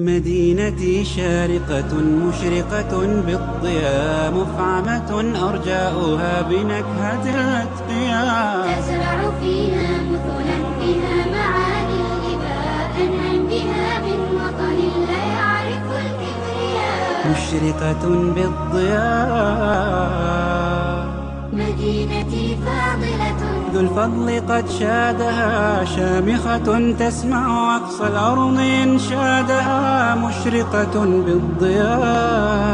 مدينتي شارقة مشرقة بالضياء مفعمة أرجاؤها بنكهة الأتقياء. تزرع فيها مثلا بها معاني الإباء أنعم بها من وطن لا يعرف الكبرياء. مشرقة بالضياء. مدينتي الفضل قد شادها شامخة تسمع أقصى الأرض إنشادها مشرقة بالضياء.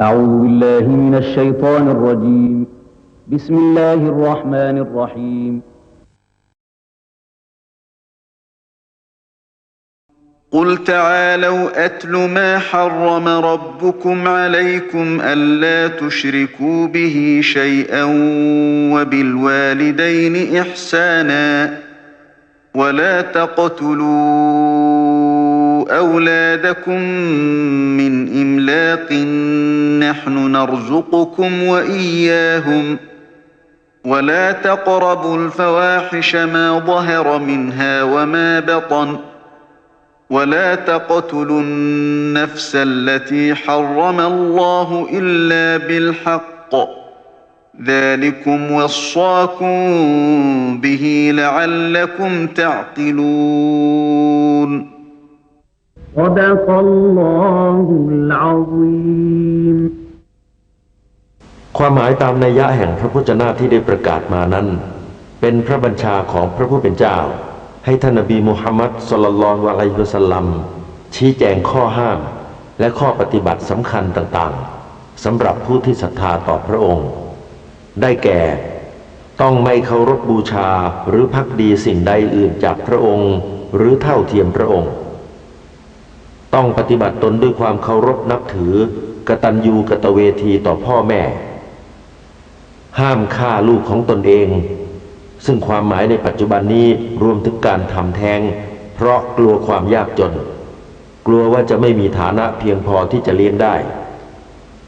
أعوذ بالله من الشيطان الرجيم. بسم الله الرحمن الرحيم. قل تعالوا أتل ما حرم ربكم عليكم ألا تشركوا به شيئا وبالوالدين إحسانا ولا تقتلوا أولادكم من إملاق نحن نرزقكم وإياهم ولا تقربوا الفواحش ما ظهر منها وما بطن ولا تقتلوا النفس التي حرم الله إلا بالحق ذلكم وصاكم به لعلكم تعقلون صدق الله العظيم ความหมายตามนัยยะแห่งพระพุทธเจ้าที่ได้ประกาศมานั้น เป็นพระบัญชาของพระผู้เป็นเจ้า ให้ท่านนบีมุฮัมมัดสลลัลลอฮุอะลัยฮิวะสัลลัมชี้แจงข้อห้าม และข้อปฏิบัติสำคัญต่างๆสำหรับผู้ที่ศรัทธาต่อพระองค์ ได้แก่ต้องไม่เคารพบูชาหรือพักดีสิ่งใดอื่นจากพระองค์ หรือเท่าเทียมพระองค์ ต้องปฏิบัติตนด้วยความเคารพนับถือกตัญญูกตเวทีต่อพ่อแม่ ห้ามฆ่าลูกของตนเอง ซึ่งความหมายในปัจจุบันนี้รวมถึงการทำแท้ง เพราะกลัวความยากจน กลัวว่าจะไม่มีฐานะเพียงพอที่จะเลี้ยงได้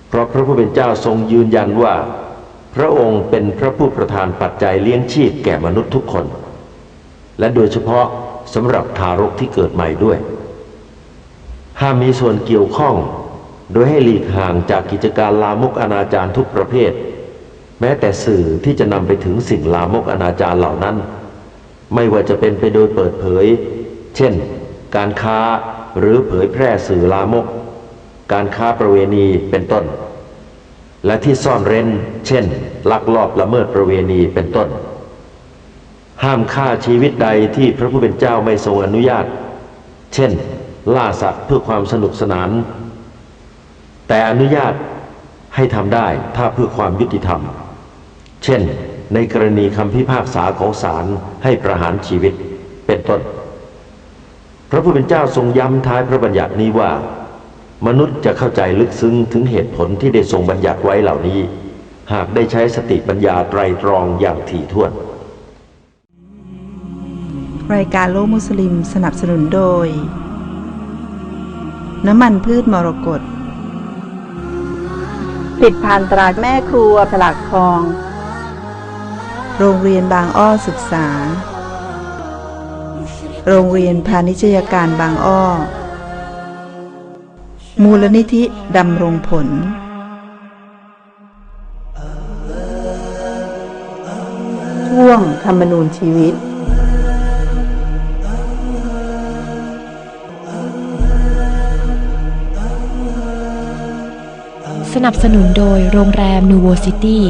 เพราะพระผู้เป็นเจ้าทรงยืนยันว่า พระองค์เป็นพระผู้ประทานปัจจัยเลี้ยงชีพแก่มนุษย์ทุกคน และโดยเฉพาะสำหรับทารกที่เกิดใหม่ด้วย ห้ามมีส่วนเกี่ยวข้อง โดยให้หลีกห่างจากกิจการลามกอนาจารทุกประเภท แม้แต่สื่อที่จะนำไปถึงสิ่งลามกอนาจารเหล่านั้น ไม่ว่าจะเป็นไปโดยเปิดเผย เช่น การค้าหรือเผยแพร่สื่อลามก การค้าประเวณีเป็นต้น และที่ซ่อนเร้น เช่น ลักลอบละเมิดประเวณีเป็นต้น ห้ามฆ่าชีวิตใดที่พระผู้เป็นเจ้าไม่ทรงอนุญาต เช่น ล่าสัตว์เพื่อความสนุกสนาน แต่อนุญาตให้ทำได้ถ้าเพื่อความยุติธรรม ช่น ในกรณีคำพิพากษาของศาลให้ประหารชีวิตเป็นต้น พระผู้เป็นเจ้าทรงย้ำท้ายพระบัญญัตินี้ว่า มนุษย์จะเข้าใจลึกซึ้งถึงเหตุผลที่ได้ทรงบัญญัติไว้เหล่านี้ หากได้ใช้สติปัญญาไตรตรองอย่างถี่ถ้วน รายการโลกมุสลิมสนับสนุนโดย น้ำมันพืชมรกตผลิดพันตราแม่ครัวฉลากทอง โรงเรียนบางอ้อศึกษา โรงเรียนพาณิชยการบางอ้อ มูลนิธิดำรงผลช่วงธรรมนูญชีวิต สนับสนุนโดยโรงแรมนูโวซิตี้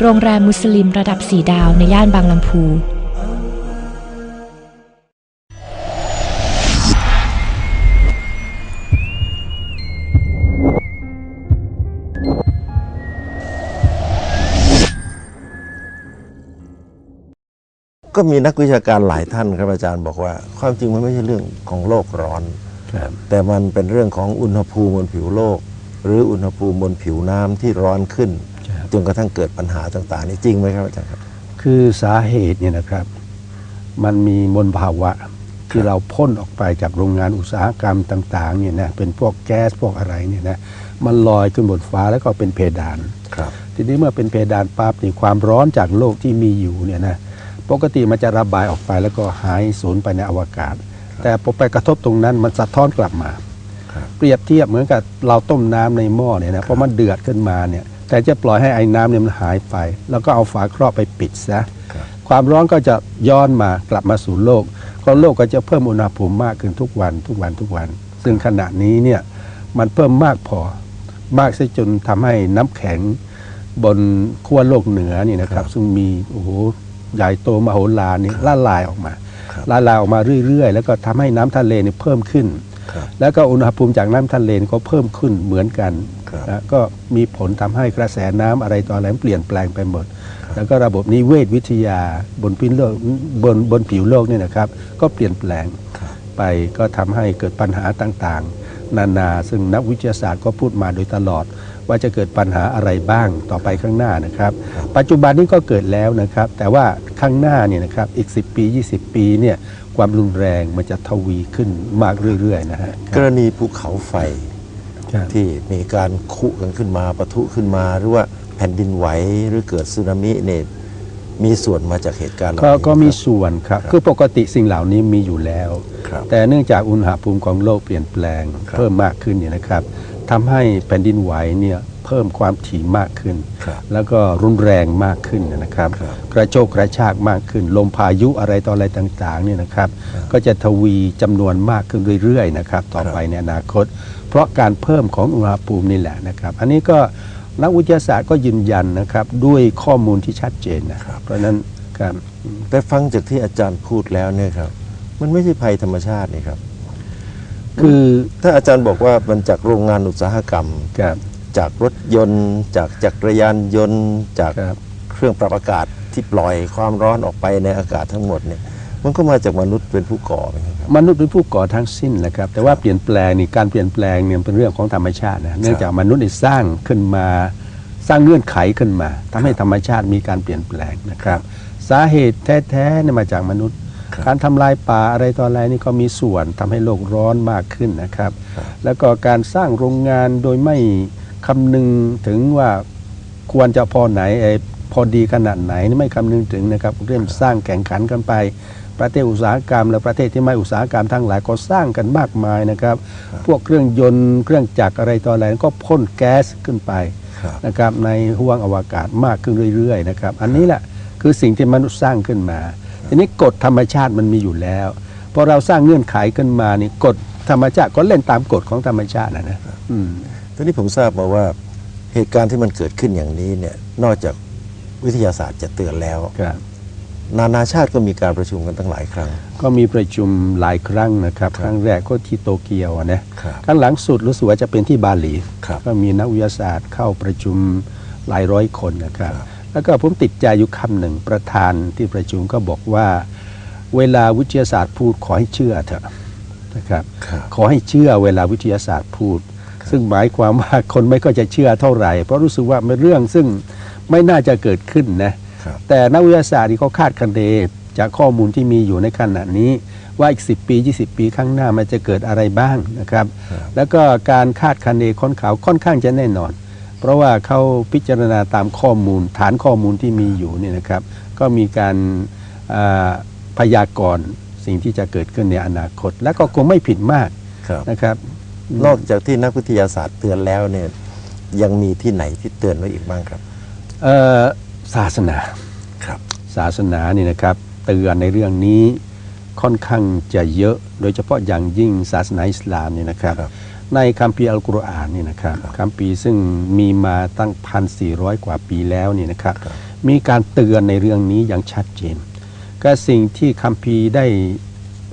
โรงแรมมุสลิมระดับ4ดาวในย่านบางลำพูก็มีนักวิชาการหลายท่านครับอาจารย์บอกว่า ความจริงมันไม่ใช่เรื่องของโลกร้อน แต่มันเป็นเรื่องของอุณหภูมิบนผิวโลก หรืออุณหภูมิบนผิวน้ำที่ร้อนขึ้น จนกระทั่งเกิดปัญหาต่างๆนี่จริงไหมครับอาจารย์ครับ คือสาเหตุเนี่ยนะครับ มันมีมลภาวะที่เราพ่นออกไปจากโรงงานอุตสาหกรรมต่างๆเนี่ยนะเป็นพวกแก๊สพวกอะไรเนี่ยนะมันลอยขึ้นบนฟ้าแล้วก็เป็นเพดานครับ ทีนี้เมื่อเป็นเพดานปั๊บนี่ความร้อนจากโลกที่มีอยู่เนี่ยนะปกติมันจะระบายออกไปแล้วก็หายสูญไปในอวกาศ แต่พอไปกระทบตรงนั้นมันสะท้อนกลับมา เปรียบเทียบเหมือนกับเราต้มน้ำในหม้อเนี่ยนะพอมันเดือดขึ้นมาเนี่ย แต่จะปล่อยให้ไอ้น้ำเนี่ยมันหายไป แล้วก็เอาฝาครอบไปปิดซะความร้อนก็จะย้อนมากลับมาสู่โลก ก็โลกก็จะเพิ่มอุณหภูมิมากขึ้นทุกวันทุกวันทุกวัน ซึ่งขณะนี้เนี่ยมันเพิ่มมากพอ มากซะจนทำให้น้ำแข็งบนขั้วโลกเหนือนี่นะครับ ซึ่งมีโอ้โหใหญ่โตมโหฬารนี่ละลายออกมาละลายออกมาเรื่อยๆ แล้วก็ทำให้น้ำทะเลนี่เพิ่มขึ้น แล้วก็อุณหภูมิจากน้ำทะเลก็เพิ่มขึ้นเหมือนกันนะก็มีผลทำให้กระแสน้ำอะไรต่ออะไรเปลี่ยนแปลงไปหมด แล้วก็ระบบนิเวศวิทยาบนพื้นโลกบนบนผิวโลกเนี่ยนะครับ ก็เปลี่ยนแปลงไปก็ทำให้เกิดปัญหาต่างๆ นานาซึ่งนักวิทยาศาสตร์ก็พูดมาโดยตลอด ว่าจะเกิดปัญหาอะไรบ้างต่อไปข้างหน้านะครับ ปัจจุบันนี้ก็เกิดแล้วนะครับ แต่ว่าข้างหน้าเนี่ยนะครับอีก 10 ปี 20 ปีเนี่ย ความรุนแรงมันจะทวีขึ้นมากเรื่อยๆนะฮะกรณีภูเขาไฟครับที่มีการคุกันขึ้นมาปะทุขึ้นมา หรือว่าแผ่นดินไหวหรือเกิดสึนามิเนี่ยมีส่วนมาจากเหตุการณ์เหล่าก็นี้ก็มีครับส่วนครับ คือปกติสิ่งเหล่านี้มีอยู่แล้วครับแต่เนื่องจากอุณหภูมิของโลกเปลี่ยนแปลงครับเพิ่มมากขึ้นเนี่ยนะครับ ทำให้แผ่นดินไหวเนี่ยเพิ่มความถี่มากขึ้น ครับแล้วก็รุนแรงมากขึ้นนะครับ ครับ กระโชกกระชากมากขึ้น ลมพายุอะไรต่ออะไรต่างๆเนี่ยนะครับ ก็จะทวีจำนวนมากขึ้นเรื่อยๆนะครับต่อไปในอนาคต เพราะการเพิ่มของอุณหภูมินี่แหละนะครับ อันนี้ก็นักวิทยาศาสตร์ก็ยืนยันนะครับด้วยข้อมูลที่ชัดเจนนะครับ เพราะฉะนั้นครับ แต่ฟังจากที่อาจารย์พูดแล้วเนี่ยครับ มันไม่ใช่ภัยธรรมชาตินี่ครับ คือถ้าอาจารย์บอกว่ามันจากโรงงานอุตสาหกรรม ครับจากรถยนต์ จากจักรยานยนต์ จากครับเครื่องปรับอากาศที่ปล่อยความร้อนออกไปในอากาศทั้งหมดเนี่ยมันก็มาจากมนุษย์เป็นผู้ก่อไหมครับ มนุษย์เป็นผู้ก่อทั้งสิ้นแหละครับ แต่ว่าเปลี่ยนแปลงนี่การเปลี่ยนแปลงเนี่ยเป็นเรื่องของธรรมชาตินะเนื่องจากมนุษย์นี่สร้างขึ้นมา สร้างเงื่อนไขขึ้นมาทำให้ธรรมชาติมีการเปลี่ยนแปลงนะครับ สาเหตุแท้ๆเนี่ยมาจากมนุษย์ครับ การทำลายป่าอะไรต่ออะไรนี่ก็มีส่วนทำให้โลกร้อนมากขึ้นนะครับ แล้วก็การสร้างโรงงานโดยไม่คำนึงถึงว่าควรจะพอไหนเอ่อพอดีขนาดไหนนี่ไม่คำนึงถึงนะครับเริ่มสร้างแข่งขันกันไปประเทศอุตสาหกรรม และประเทศที่ไม่อุตสาหกรรมทั้งหลายก็สร้างกันมากมายนะครับ พวกเครื่องยนต์เครื่องจักรอะไรต่ออะไรก็พ่นแก๊สขึ้นไปครับนะครับในห้วงอวกาศมากขึ้นเรื่อยๆนะครับ อันนี้แหละคือสิ่งที่มนุษย์สร้างขึ้นมา ทีนี้กฎธรรมชาติมันมีอยู่แล้วพอเราสร้างเงื่อนไขขึ้นมานี่กฎธรรมชาติก็เล่นตามกฎของธรรมชาตินะนะอืมทีนี้ผมทราบมาว่าเหตุการณ์ที่มันเกิดขึ้นอย่างนี้เนี่ยนอกจากวิทยาศาสตร์จะเตือนแล้วครับนานาชาติก็มีการประชุมกันตั้งหลายครั้ง ก็มีประชุมหลายครั้งนะครับ ครั้งแรกก็ที่โตเกียวอะนะครับครั้งหลังสุดรู้สึกว่าจะเป็นที่บาหลีครับก็มีนักวิทยาศาสตร์เข้าประชุมหลายร้อยคนนะครับ แล้วก็ผมติดใจอยู่คำหนึ่งประธานที่ประชุมก็บอกว่า เวลาวิทยาศาสตร์พูดขอให้เชื่อเถอะนะครับครับขอให้เชื่อเวลาวิทยาศาสตร์พูด ซึ่งหมายความว่าคนไม่ก็จะเชื่อเท่าไหร่ เพราะรู้สึกว่าเป็นเรื่องซึ่งไม่น่าจะเกิดขึ้นนะครับแต่นักวิทยาศาสตร์ที่เขาคาดคะเนจากข้อมูลที่มีอยู่ในขณะนี้ว่าอีก 10 ปี 20 ปีข้างหน้ามันจะเกิดอะไรบ้างนะครับ แล้วก็การคาดคะเนค้นข่าวค่อนข้างจะแน่นอน เพราะว่าเขาพิจารณาตามข้อมูล ฐานข้อมูลที่มีอยู่เนี่ยนะครับ ก็มีการอ่าพยากรณ์สิ่งที่จะเกิดขึ้นในอนาคต และก็คงไม่ผิดมากครับนะครับนอกจากที่นักวิทยาศาสตร์เตือนแล้วเนี่ยยังมีที่ไหนที่เตือนไว้อีกบ้างครับเอ่อศาสนาครับศาสนานี่นะครับเตือนในเรื่องนี้ค่อนข้างจะเยอะ โดยเฉพาะอย่างยิ่งศาสนาอิสลามเนี่ยนะครับครับ ในคัมภีร์อัลกุรอานนี่นะครับคัมภีร์ซึ่งมีมาตั้งพันสี่ร้อยกว่าปีแล้วนี่นะครับมีการเตือนในเรื่องนี้อย่างชัดเจน ก็สิ่งที่คัมภีร์ได้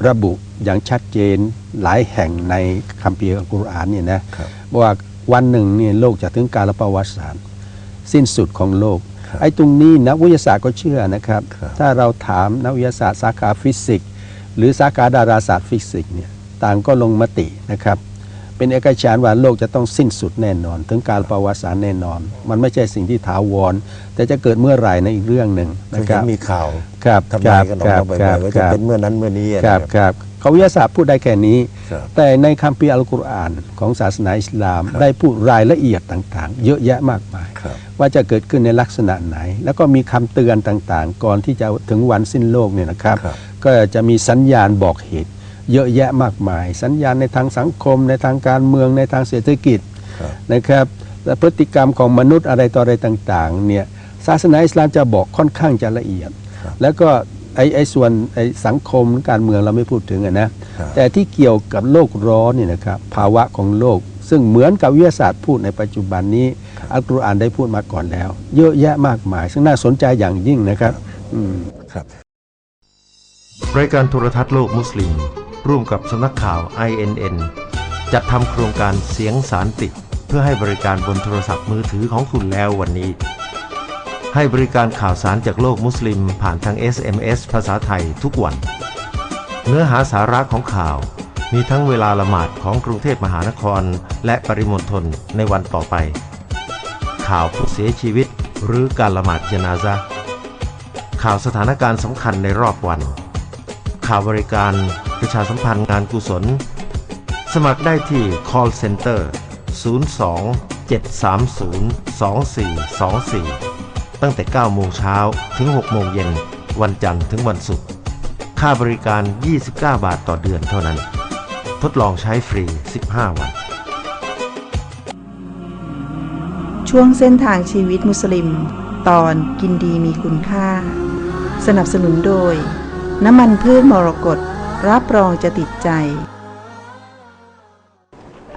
ระบุอย่างชัดเจนหลายแห่งในคัมภีร์อัลกุรอานเนี่ยนะครับว่าวันหนึ่งเนี่ยโลกจะถึงกาลประวัติศาสตร์สิ้นสุดของโลกไอ้ตรงนี้นักวิทยาศาสตร์ก็เชื่อนะครับครับ ถ้าเราถามนักวิทยาศาสตร์สาขาฟิสิกส์หรือสาขาดาราศาสตร์ฟิสิกส์เนี่ยต่างก็ลงมตินะครับ เป็นเอกฉันท์ว่าโลกจะต้องสิ้นสุดแน่นอน ถึงการประวัติศาสตร์แน่นอน มันไม่ใช่สิ่งที่ถาวร แต่จะเกิดเมื่อไหร่ในะอีกเรื่องหนึ่งเคนะยคเห็รันบมีข่าวครับทำนายกันออกมาบ่ครัอยบๆว่าคจะรับเป็นเมื่อนั้นเมื่อนี้ครับนะครับของวิทยาศาสตร์พูดได้แค่นี้ครับแต่ในคัมภีร์อัลกุรอานของศาสนาอิสลามได้พูดรายละเอียดต่างๆ เยอะแยะมากมายครับว่าจะเกิดขึ้นในลักษณะไหน แล้วก็มีคำเตือนต่างๆ ก่อนที่จะถึงวันสิ้นโลกเนี่ยนะครับครับก็จะมีสัญญาณบอกเหตุ เยอะแยะมากมาย สัญญาณในทางสังคม ในทางการเมืองในทางเศรษฐกิจครับนะครับและพฤติกรรมของมนุษย์อะไรต่ออะไรต่างๆเนี่ยศาสนาอิสลามจะบอกค่อนข้างจะละเอียดครับแล้วก็ไอ้ไอ้ส่วนไอ้สังคมการเมืองเราไม่พูดถึงอะนะครับแต่ที่เกี่ยวกับโลกร้อนเนี่ยนะครับภาวะของโลก ซึ่งเหมือนกับวิทยาศาสตร์พูดในปัจจุบันนี้อัลกุรอานได้พูดมาก่อนแล้ว เยอะแยะมากมาย ซึ่งน่าสนใจอย่างยิ่งนะครับอืมครับรายการโทรทัศน์โลกมุสลิม ร่วมกับสำนักข่าว INN จัดทำโครงการเสียงสารติดเพื่อให้บริการบนโทรศัพท์มือถือของคุณแล้ววันนี้ ให้บริการข่าวสารจากโลกมุสลิมผ่านทาง SMS ภาษาไทยทุกวัน เนื้อหาสาระของข่าว มีทั้งเวลาละหมาดของกรุงเทพมหานคร และปริมณฑลในวันต่อไป ข่าวผู้เสียชีวิต หรือการละหมาดเจนาซะห์ข่าวสถานการณ์สำคัญในรอบวัน ข่าวบริการ ประชาสัมพันธ์งานกุศล สมัครได้ที่ call center 02 730 2424 ตั้งแต่ 9 โมงเช้าถึง 6 โมงเย็น วันจันทร์ถึงวันศุกร์ ค่าบริการ 29 บาทต่อเดือนเท่านั้น ทดลองใช้ฟรี 15 วัน ช่วงเส้นทางชีวิตมุสลิม ตอนกินดีมีคุณค่า สนับสนุนโดย น้ำมันพืชมรกต รับรองจะติดใจ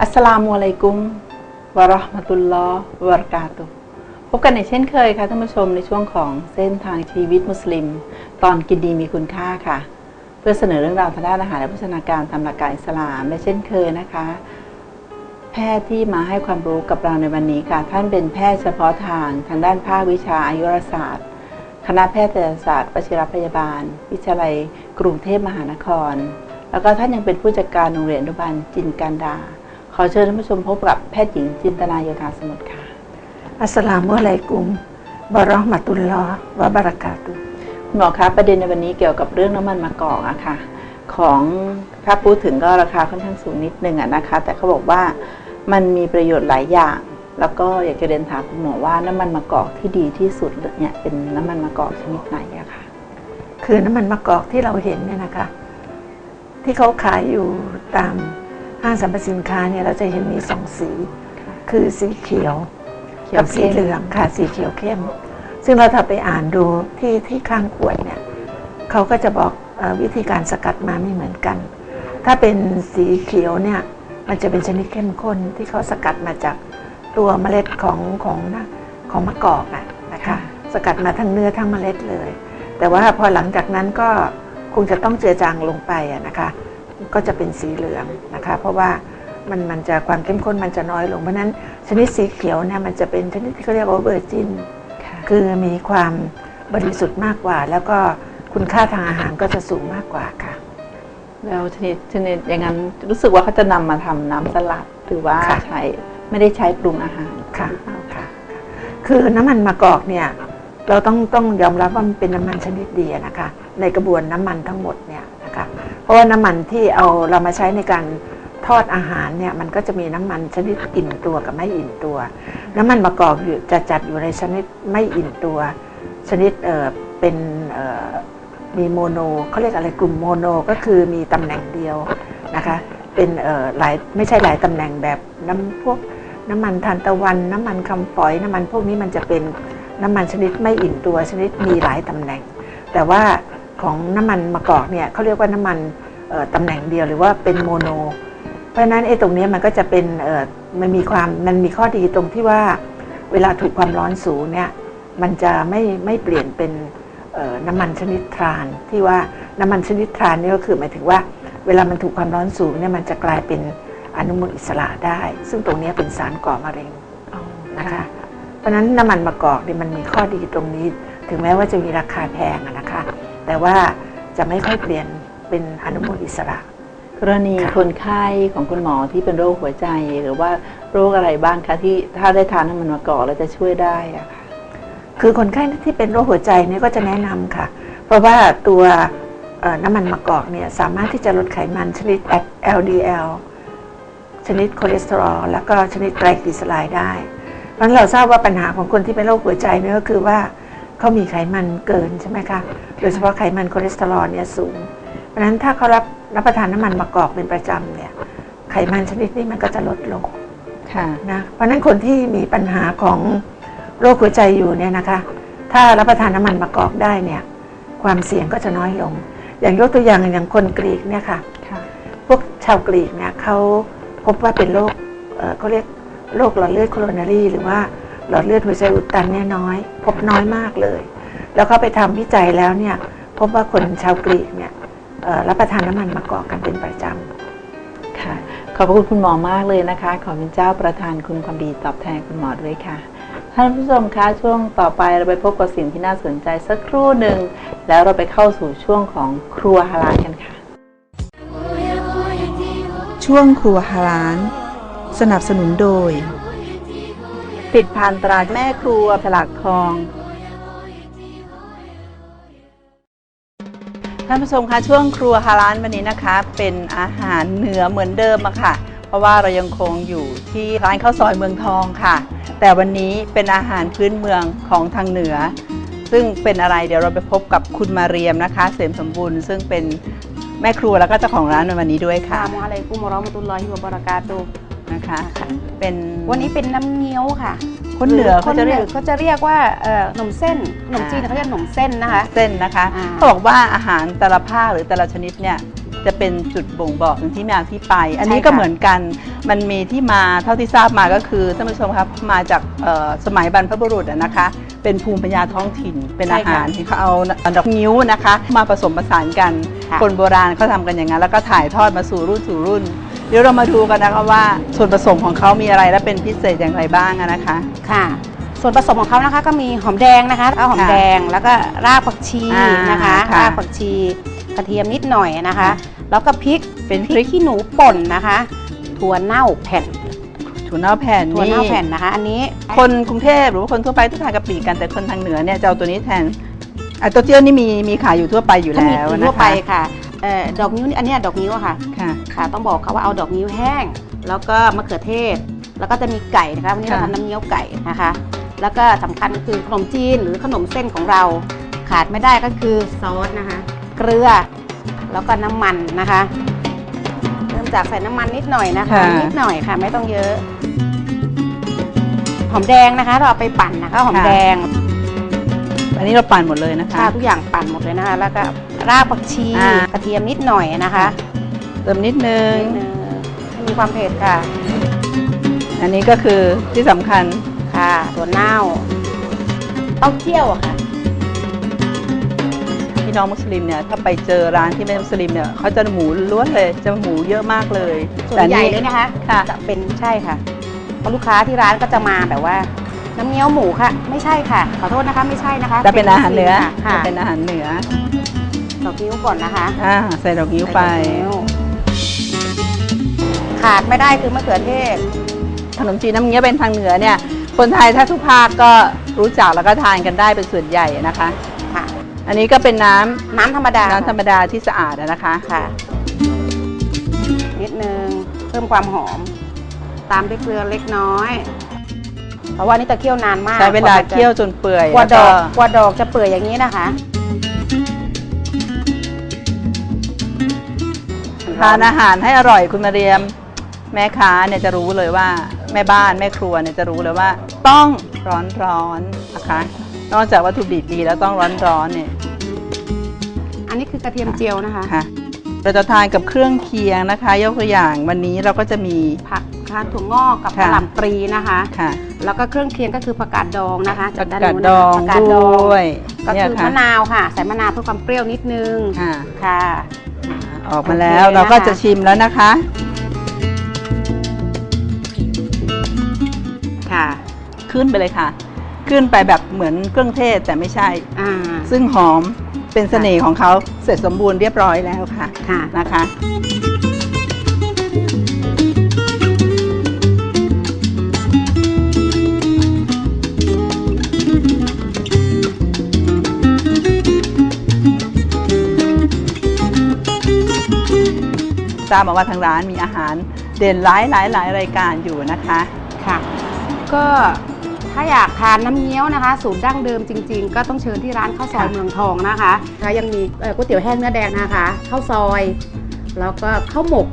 อัสสลามุอะลัยกุมวะราะห์มะตุลลอฮ์วะบะเราะกาตุพบกันในเช่นเคยค่ะท่านผู้ชมในช่วงของเส้นทางชีวิตมุสลิม ตอนกินดีมีคุณค่าค่ะ เพื่อเสนอเรื่องราวทางด้านอาหารและโภชนาการตามหลักการอิสลามและเช่นเคยนะคะ แพทย์ที่มาให้ความรู้กับเราในวันนี้ค่ะ ท่านเป็นแพทย์เฉพาะทางทางด้านภาควิชาอายุรศาสตร์ คณะแพทยศาสตร์วชิรพยาบาล วิทยาลัย กรุงเทพมหานคร แล้วก็ท่านยังเป็นผู้จัดการโรงเรียนอนุบาลจินกันดา ขอเชิญท่านผู้ชมพบกับแพทย์หญิงจินตนาโยธาสมุทรค่ะ อัสสลามุอะลัยกุมบารอห์มะตุลลอฮ์วะบะเราะกาตุฮ์คุณหมอคะประเด็นในวันนี้เกี่ยวกับเรื่องน้ำมันมะกอกอะค่ะ ของถ้าพูดถึงก็ราคาค่อนข้างสูงนิดนึงอะนะคะ แต่เขาบอกว่ามันมีประโยชน์หลายอย่าง แล้วก็อยากจะเรียนถามคุณหมอว่าน้ำมันมะกอกที่ดีที่สุดเนี่ยเป็นน้ำมันมะกอกชนิดไหนอะคะคือน้ำมันมะกอกที่เราเห็นเนี่ยนะคะ ที่เขาขายอยู่ตามห้างสรรพสินค้าเนี่ยเราจะเห็นมีสองสี คือสีเขียวเขียวกับสีเข้มเหลืองค่ะสีเขียวเข้ม ซึ่งเราถ้าไปอ่านดูที่ที่ข้างขวดเนี่ยเขาก็จะบอกเออวิธีการสกัดมาไม่เหมือนกัน ถ้าเป็นสีเขียวเนี่ยมันจะเป็นชนิดเข้มข้นที่เขาสกัดมาจาก ตัวเมล็ดของของนะของมะกอกอะนะคะสกัดมาทั้งเนื้อทั้งเมล็ดเลย แต่ว่าพอหลังจากนั้นก็คงจะต้องเจือจางลงไปอะนะคะก็จะเป็นสีเหลืองนะคะ เพราะว่ามันมันจะความเข้มข้นมันจะน้อยลง เพราะฉะนั้นชนิดสีเขียวเนี่ยมันจะเป็นชนิดที่เขาเรียกว่าเวอร์จินค่ะคือมีความบริสุทธิ์มากกว่า แล้วก็คุณค่าทางอาหารก็จะสูงมากกว่าค่ะ แล้วชนิดชนิดอย่างนั้นรู้สึกว่าเขาจะนำมาทำน้ำสลัดหรือว่าค่ะใช้ ไม่ได้ใช้ปรุงอาหารค่ะหรือเปล่าค่ะ ค่ะ คือน้ำมันมะกอกเนี่ย เราต้องต้องยอมรับว่ามันเป็นน้ำมันชนิดดีอะนะคะ ในกระบวนน้ำมันทั้งหมดเนี่ยนะคะ เพราะว่าน้ำมันที่เอาเรามาใช้ในการทอดอาหารเนี่ยมันก็จะมีน้ำมันชนิดอิ่มตัวกับไม่อิ่มตัว น้ำมันมะกอกอยู่จะจัดอยู่ในชนิดไม่อิ่มตัว ชนิดเอ่อเป็นเอ่อมีโมโนเขาเรียกอะไรกลุ่มโมโนก็คือมีตำแหน่งเดียวนะคะ เป็นเอ่อหลายไม่ใช่หลายตำแหน่งแบบน้ำพวกน้ำมันทานตะวัน น้ำมันคำฝอย น้ำมันพวกนี้มันจะเป็นน้ำมันชนิดไม่อิ่มตัวชนิดมีหลายตำแหน่ง แต่ว่าของน้ำมันมะกอกเนี่ยเขาเรียกว่าน้ำมันตำแหน่งเดียวหรือว่าเป็นโมโน เพราะฉะนั้นไอ้ตรงนี้มันก็จะเป็นเอ่อมันมีความมันมีข้อดีตรงที่ว่าเวลาถูกความร้อนสูงเนี่ยมันจะไม่ไม่เปลี่ยนเป็นน้ำมันชนิดทรานที่ว่าน้ำมันชนิดทรานนี่ก็คือหมายถึงว่า เวลามันถูกความร้อนสูงเนี่ยมันจะกลายเป็นอนุมูลอิสระได้ ซึ่งตรงเนี้ยเป็นสารก่อมะเร็งอ๋อนะคะ เพราะฉะนั้นน้ำมันมะกอกเนี่ยมันมีข้อดีตรงนี้ ถึงแม้ว่าจะมีราคาแพงอะนะคะ แต่ว่าจะไม่ค่อยเปลี่ยนเป็นอนุมูลอิสระ กรณีค่ะคนไข้ของคุณหมอที่เป็นโรคหัวใจหรือว่าโรคอะไรบ้างคะที่ถ้าได้ทานน้ำมันมะกอกแล้วจะช่วยได้อะค่ะคือคนไข้ที่เป็นโรคหัวใจเนี่ยก็จะแนะนำค่ะ เพราะว่าตัวเอ่อ น้ำมันมะกอกเนี่ยสามารถที่จะลดไขมันชนิด LDL ชนิดคอเลสเตอรอลแล้วก็ชนิดไตรกลีเซอไรด์ได้ เพราะฉะนั้นเราทราบว่าปัญหาของคนที่เป็นโรคหัวใจเนี่ยก็คือว่าเขามีไขมันเกินใช่ไหมคะโดยเฉพาะไขมันคอเลสเตอรอลเนี่ยสูง เพราะฉะนั้นถ้าเขารับรับประทานน้ำมันมะกอกเป็นประจำเนี่ยไขมันชนิดนี้มันก็จะลดลงค่ะนะเพราะฉะนั้นคนที่มีปัญหาของโรคหัวใจอยู่เนี่ยนะคะ ถ้ารับประทานน้ำมันมะกอกได้เนี่ยความเสี่ยงก็จะน้อยลง อย่างยกตัวอย่างอย่างคนกรีกเนี่ยค่ะค่ะพวกชาวกรีกเนี่ยเขาพบว่าเป็นโรคเอ่อเขาเรียกโรคหลอดเลือดโคโรนารีหรือว่าหลอดเลือดหัวใจอุดตันเนี่ยน้อย พบน้อยมากเลย แล้วเขาไปทำวิจัยแล้วเนี่ยพบว่าคนชาวกรีกเนี่ยเอ่อรับประทานน้ำมันมะกอกกันเป็นประจำค่ะขอบพระคุณคุณหมอมากเลยนะคะ ขอเป็นเจ้าประทานคุณความดีตอบแทนคุณหมอด้วยค่ะ ท่านผู้ชมคะช่วงต่อไปเราไปพบกับสิ่งที่น่าสนใจสักครู่หนึ่ง แล้วเราไปเข้าสู่ช่วงของครัวฮาลาลกันค่ะ ช่วงครัวฮาลาลสนับสนุนโดยปิดพันตราแม่ครัวฉลากทองท่านผู้ชมคะช่วงครัวฮาลาลวันนี้นะคะ เป็นอาหารเหนือเหมือนเดิมอะค่ะเพ ราะว่าเรายังคงอยู่ที่ร้านข้าวซอยเมืองทองค่ะ แต่วันนี้เป็นอาหารพื้นเมืองของทางเหนือ ซึ่งเป็นอะไรเดี๋ยวเราไปพบกับคุณมาเรียมนะคะ เสมสมบูรณ์ ซึ่งเป็นแม่ครัวแล้วก็เจ้าของร้านในวันนี้ด้วยค่ะค่ะมุอะลัยกุมวะเราะมะตุลลอฮิวะบะเราะกาตุฮ์นะคะ เป็นวันนี้เป็นน้ำเงี้ยวค่ะคนเหนือเขาจะเรียกคนหนือเขาจะเรียกว่าเอ่อขนมเส้นขนมจีนเขาเรียกขนมเส้นนะคะ เส้นนะคะอ่า เขาบอกว่าอาหารแต่ละภาคหรือแต่ละชนิดเนี่ย จะเป็นจุดบ่งบอกถึงที่มาที่ไป อันนี้ก็เหมือนกันมันมีที่มาเท่าที่ทราบมาก็คือท่านผู้ชมครับมาจากเอ่อสมัยบรรพบุรุษอะนะคะ เป็นภูมิปัญญาท้องถิ่นเป็นอาหารที่เขาเอาดอกนิ้วนะคะ มาผสมผสานกันค่ะคนโบราณเขาทำกันอย่างนั้นแล้วก็ถ่ายทอดมาสู่รุ่นสู่รุ่นเดี๋ยวเรามาดูกันนะคะว่าส่วนผสมของเขามีอะไรและเป็นพิเศษอย่างไรบ้างอะนะคะค่ะส่วนผสมของเขานะคะก็มีหอมแดงนะคะแล้วหอมค่ะแดงแล้วก็รากผักชีอ่านนะคะค่ะรากผักชีกระเทียมนิดหน่อยนะคะค่ะ แล้วก็พริกเป็นพพริริกกขี้หนูป่นนะคะถั่วเน่าแผ่นถั่วเน่าแผ่นถั่วเน่านี่แผ่นนะคะ อันนี้คนกรุงเทพหรือว่าคนทั่วไปที่ทานกะปิกันแต่คนทางเหนือเนี่ยจะเอาตัวนี้แทนอะตัวเจี้ยวนี่มีมีขายอยู่ทั่วไปอยู่ถ้ามีแล้วกินนะทั่วคะไปค่ะเอ่อดอกนิ้วนี่อันเนี้ยดอกนิ้วอะค่ะค่ะ ค่ะต้องบอกค่ะว่าเอาดอกนิ้วแห้ง แล้วก็มะเขือเทศ แล้วก็จะมีไก่นะคะวันนี้เราค่ะทำน้ำเงี้ยวไก่นะคะ แล้วก็สำคัญก็คือขนมจีนหรือขนมเส้นของเรา ขาดไม่ได้ก็คือซอสนะคะ เกลือ แล้วก็น้ำมันนะคะ เริ่มจากใส่น้ำมันนิดหน่อยนะคะ ค่ะ นิดหน่อยค่ะ ไม่ต้องเยอะ หอมแดงนะคะ เราเอาไปปั่นนะคะ หอมแดงอันนี้เราปั่นหมดเลยนะคะ ค่ะทุกอย่างปั่นหมดเลยนะคะ แล้วก็รากผักชีอ่า กระเทียมนิดหน่อยนะคะเติมนิดนึง นิดนึงให้มีความเผ็ดค่ะ อันนี้ก็คือที่สำคัญ ค่ะ ตัวเน่าเต้าเจี้ยวอะค่ะพี่ น้องมุสลิมเนี่ยถ้าไปเจอร้านที่ไม่มุสลิมเนี่ยเขาจะหมูล้วนเลยจะหมูเยอะมากเลยส่วนใหญ่เลยนะคะค่ะจะเป็นใช่ค่ะเพราะลูกค้าที่ร้านก็จะมาแบบว่าน้ำเงี้ยวหมูค่ะ ไม่ใช่ค่ะ ขอโทษนะคะไม่ใช่นะคะ จะเป็นอาหารเหนือค่ะจะเป็นอาหารเหนือดอกนิ้วก่อนนะคะอ่าใส่ดอกนิ้วไปใส่ดอกนิ้วขาดไม่ได้คือมะเขือเทศขนมจีนน้ำเงี้ยวเป็นทางเหนือเนี่ย คนไทยถ้าทุกภาคก็รู้จักแล้วก็ทานกันได้เป็นส่วนใหญ่นะคะค่ะ อันนี้ก็เป็นน้ำน้ำธรรมดาน้ำธรรมดาที่สะอาดอะนะคะ ค่ะ นิดนึงเพิ่มความหอม ตามด้วยเกลือเล็กน้อย เพราะว่านี่จะเคี่ยวนานมากใช้เวลามันจะเคี่ยวจนเปื่อยกว่าดแล้อกก็กว่าดอกจะเปื่อยอย่างนี้นะคะทานอาหารให้อร่อยคุณมาเรียม แม่ค้าเนี่ยจะรู้เลยว่าแม่บ้านแม่ครัวเนี่ยจะรู้เลยว่า ต้องร้อนร้อนๆนะคะ นอกจากวัตถุดิบดีแล้วต้องร้อนร้อนๆเนี่ยอันนี้คือกระเทียมเจียวนะคะ ค่ะเราจะทานกับเครื่องเคียงนะคะ ยกตัวอย่างวันนี้เราก็จะมี ผักค่ะถั่วงอกกับค่ะกะหล่ำปลีนะคะ ค่ะแล้วก็เครื่องเคียงก็คือผักกาดดองนะคะผักด้านกาดนู้นดนะคะองผักกาดดองด้วยก็เนี่ยคือค่ะมะนาวค่ะ ใส่มะนาวเพื่อความเปรี้ยวนิดนึงค่ะ ค่ะ ออกมาแล้วโอเคเราก็นะคะ จะชิมแล้วนะคะ ค่ะ ขึ้นไปเลยค่ะ ขึ้นไปแบบเหมือนเครื่องเทศแต่ไม่ใช่ อ่า ซึ่งหอมเป็นเสน่ห์ของเขาเสร็จสมบูรณ์เรียบร้อยแล้วค่ะค่ะ นะคะคทราบมาว่าทางร้านมีอาหารเด่นหลายหลายหลายรายการอยู่นะคะ ค่ะ ก็ ถ้าอยากทานน้ำเงี้ยวนะคะ สูตรดั้งเดิมจริง ๆ ก็ต้องเชิญที่ร้านข้าวซอยค่ะเมืองทองนะคะค่ะยังมีเอ่อก๋วยเตี๋ยวแห้งเนื้อแดงนะคะข้าวซอย แล้วก็ข้าวหมก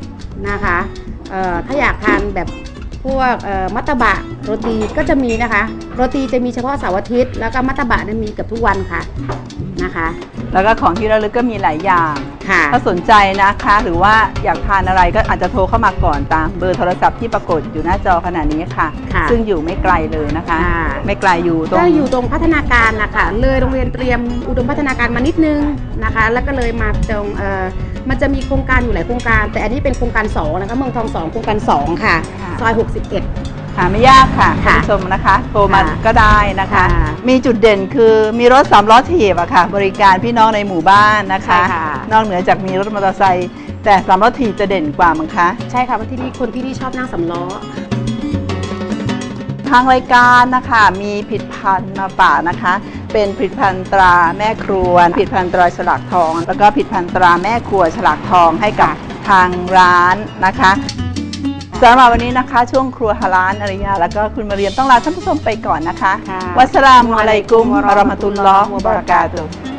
นะคะเอ่อถ้าอยากทานแบบพวกเอ่อมัตตบะโรตีก็จะมีนะคะ โรตีจะมีเฉพาะเสาร์อาทิตย์ แล้วก็มัตตบะเนี่ยมีเกือบทุกวันค่ะนะคะ แล้วก็ของที่ระลึกก็มีหลายอย่าง ค่ะถ้าสนใจนะคะ หรือว่าอยากทานอะไรก็อาจจะโทรเข้ามาก่อนตามเบอร์โทรศัพท์ที่ปรากฏอยู่หน้าจอขณะนี้ค่ะ ค่ะซึ่งอยู่ไม่ไกลเลยนะคะ ค่ะ ไม่ไกลอยู่ตรงก็อยู่ตรงพัฒนาการนะคะเลยโรงเรียนเตรียมอุดมพัฒนาการมานิดนึงนะคะ แล้วก็เลยมาตรงเอ่อมันจะมีโครงการอยู่หลายโครงการ แต่อันนี้เป็นโครงการ2นะคะเมืองทอง2โครงการ2ค่ะค่ะ ซอย61 หาไม่ยากค่ะค่ะคุณผู้ชมนะคะ โทรมาค่ะก็ได้นะคะ ค่ะมีจุดเด่นคือมีรถสามล้อถีบอะค่ะ บริการพี่น้องในหมู่บ้านนะคะ ใช่ค่ะ นอกเหนือจากมีรถมอเตอร์ไซค์แต่สามล้อถีบจะเด่นกว่ามั้งคะ ใช่ค่ะเพราะที่นี่คนที่นี่ชอบนั่งสำล้อ ทางรายการนะคะมีผลิตภัณฑ์มาฝากนะคะ เป็นผลิตภัณฑ์ตราแม่ครัวผลิตภัณฑ์ตราฉลากทอง แล้วก็ผลิตภัณฑ์ตราแม่ครัวฉลากทองให้กับทางร้านนะคะ สำหรับวันนี้นะคะ ช่วงครัวฮาลานอริยา แล้วก็คุณมาเรียมต้องลาท่านผู้ชมไปก่อนนะคะ ค่ะ วัสสลามุอะลัยกุมวะเราะมะตุลลอฮ์วะบะเราะกาตุฮ์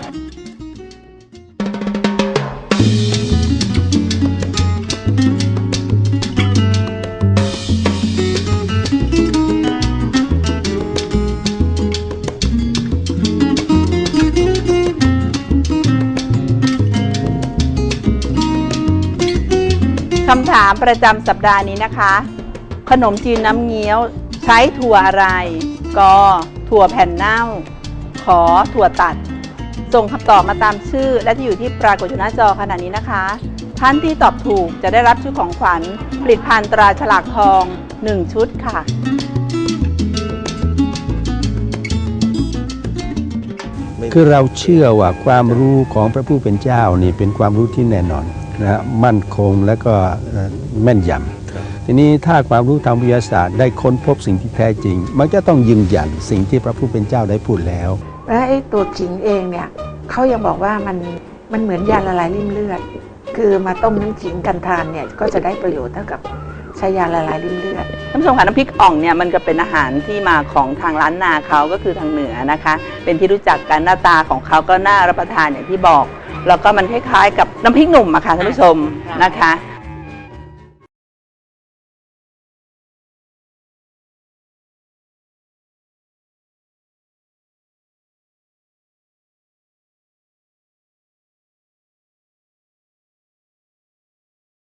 ถามประจำสัปดาห์นี้นะคะ ขนมจีนน้ำเงี้ยวใช้ถั่วอะไร ก ถั่วแผ่นเน่า ขอถั่วตัด ส่งคำตอบมาตามชื่อ และที่อยู่ที่ปรากฏอยู่หน้าจอขณะนี้นะคะ ท่านที่ตอบถูกจะได้รับชุดของขวัญผลิตภัณฑ์ตราฉลากทอง 1 ชุดค่ะ คือเราเชื่อว่าความรู้ของพระผู้เป็นเจ้านี่เป็นความรู้ที่แน่นอน นะฮะมั่นคงและก็เอ่อแม่นยำทีนี้ถ้าความรู้ทางวิทยาศาสตร์ได้ค้นพบสิ่งที่แท้จริง มันก็ต้องยืนยันสิ่งที่พระผู้เป็นเจ้าได้พูดแล้วและไอ้ตัวขิงเองเนี่ยเขายังบอกว่ามันมันเหมือนยาละลายริ่มเลือด คือมาต้มน้ำขิงกันทานเนี่ยก็จะได้ประโยชน์เท่ากับใช้ยาละลายริ่มเลือดท่านผู้ชมค่ะน้ำพริกอ่องเนี่ยมันก็เป็นอาหารที่มาของทางร้านนาเขาก็คือทางเหนือนะคะ เป็นที่รู้จักกันหน้าตาของเขาก็น่ารับประทานอย่างที่บอก แล้วก็มันคล้ายๆกับน้ำพริกหนุ่มอะค่ะท่านผู้ชมนะคะ